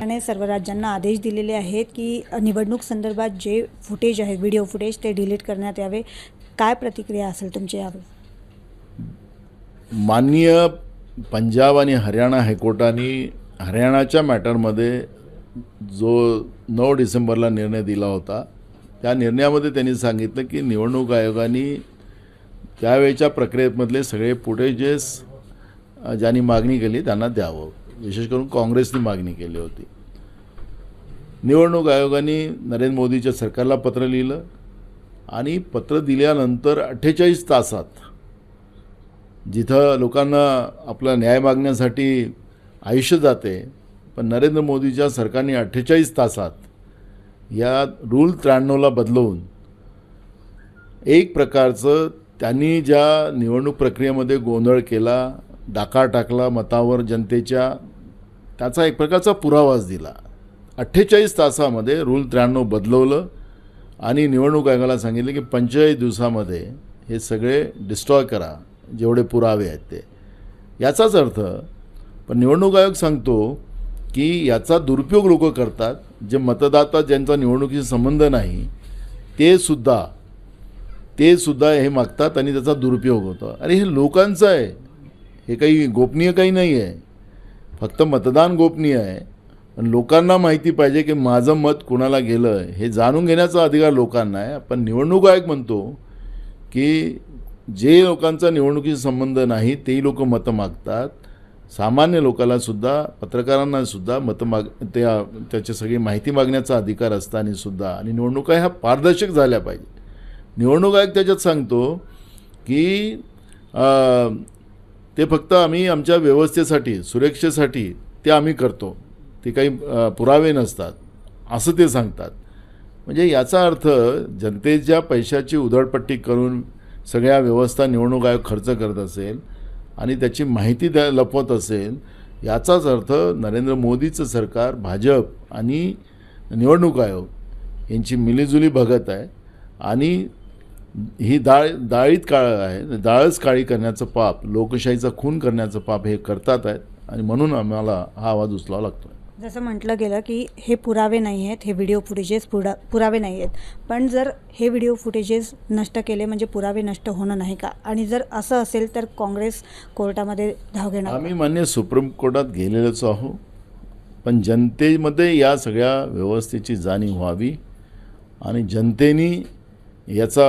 आणि सर्व राज्यांना आदेश दिलेले आहेत की निवडणूक संदर्भात जे फुटेज आहे व्हिडिओ फुटेज ते डिलीट करण्यात यावे. काय प्रतिक्रिया असेल तुमची यावर? माननीय पंजाब आणि हरियाणा हायकोर्टाने हरियाणाच्या मॅटरमध्ये जो नऊ डिसेंबरला निर्णय दिला होता त्या निर्णयामध्ये त्यांनी सांगितलं की निवडणूक आयोगाने त्यावेळेच्या प्रक्रियेमधले सगळे फुटेजेस ज्यांनी मागणी केली त्यांना द्यावं. विशेष करून काँग्रेसने मागणी केली होती. निवडणूक आयोगाने नरेंद्र मोदीच्या सरकारला पत्र लिहिलं आणि पत्र दिल्यानंतर अठ्ठेचाळीस तासात जिथं लोकांना आपला न्याय मागण्यासाठी आयुष्य जाते पण नरेंद्र मोदीच्या सरकारने अठ्ठेचाळीस तासात या रूल त्र्याण्णवला बदलवून एक प्रकारचं त्यांनी ज्या निवडणूक प्रक्रियेमध्ये गोंधळ केला डाका टाकला मतावर जनतेच्या त्याचा एक प्रकारचा पुरावाच दिला. अठ्ठेचाळीस तासामध्ये रूल त्र्याण्णव बदलवलं आणि निवडणूक आयोगाला सांगितलं की पंचेचाळीस दिवसामध्ये हे सगळे डिस्ट्रॉय करा जेवढे पुरावे आहेत ते. याचाच अर्थ पण निवडणूक आयोग सांगतो की याचा दुरुपयोग लोक करतात जे मतदाता ज्यांचा निवडणुकीशी संबंध नाही ते सुद्धा ते सुद्धा हे मागतात आणि त्याचा दुरुपयोग होतो. अरे हे लोकांचं आहे. हे काही गोपनीय काही नाही आहे फक्त मतदान गोपनीय आहे. पण लोकांना माहिती पाहिजे की माझं मत कुणाला गेलं हे जाणून घेण्याचा अधिकार लोकांना आहे. पण निवडणूक आयोग म्हणतो की जे लोकांचा निवडणुकीशी संबंध नाही तेही लोक मतं मागतात. सामान्य लोकांनासुद्धा पत्रकारांनासुद्धा मतं माग त्या त्याची सगळी माहिती मागण्याचा अधिकार असताना सुद्धा. आणि निवडणुका ह्या पारदर्शक झाल्या पाहिजे. निवडणूक आयोग त्याच्यात सांगतो की ते फक्त आम्ही आमच्या व्यवस्थेसाठी सुरक्षेसाठी ते आम्ही करतो. ते काही पुरावे नसतात. असं ते सांगतात. म्हणजे याचा अर्थ जनतेच्या पैशाची उधळपट्टी करून सगळ्या व्यवस्था निवडणूक आयोग खर्च करत असेल आणि त्याची माहिती द्या लपवत असेल याचाच अर्थ नरेंद्र मोदीचं सरकार भाजप आणि निवडणूक आयोग यांची मिलीजुली बघत आहे. आणि ही डाळ डाळीत काळ आहे. डाळच काळी करण्याचं पाप लोकशाहीचा खून करण्याचं पाप हे करतात आहेत. आणि म्हणून आम्हाला हा आवाज उचलावा लागतो जसं म्हटलं गेलं की हे पुरावे नाही आहेत हे व्हिडिओ फुटेजेस पुरा पुरावे नाही आहेत. पण जर हे व्हिडिओ फुटेजेस नष्ट केले म्हणजे पुरावे नष्ट होणं नाही का? आणि जर असं असेल तर काँग्रेस कोर्टामध्ये धाव घेणार आम्ही मान्य सुप्रीम कोर्टात गेलेलोच आहो पण जनतेमध्ये या सगळ्या व्यवस्थेची जाणीव व्हावी. आणि जनतेने याचा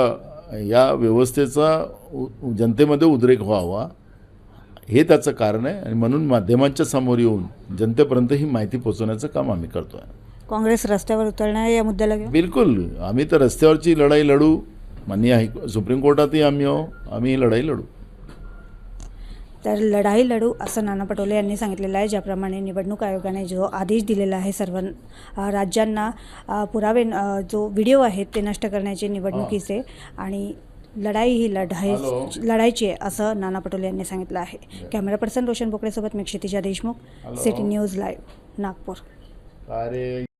या व्यवस्थेचा जनतेमध्ये उद्रेक व्हावा हे त्याचं कारण आहे. आणि म्हणून माध्यमांच्या समोर येऊन जनतेपर्यंत ही माहिती पोहोचवण्याचं काम आम्ही करतो आहे काँग्रेस रस्त्यावर उतरणार या मुद्द्याला बिलकुल. आम्ही तर रस्त्यावरची लढाई लढू. मान्य हाय सुप्रीम कोर्टातही आम्ही आहो. आम्ही ही लढाई लढू. तर लढाई लढू असं नाना पटोले यांनी सांगितलेलं आहे. ज्याप्रमाणे निवडणूक आयोगाने जो आदेश दिलेला आहे सर्व राज्यांना पुरावे जो व्हिडिओ आहेत ते नष्ट करण्याचे निवडणुकीचे आणि लढाई ही लढाई. लढायची आहे असं नाना पटोले यांनी सांगितलं आहे. कॅमेरा पर्सन रोशन बोकडेसोबत मी Kshitija Deshmukh. City news live Nagpur. अरे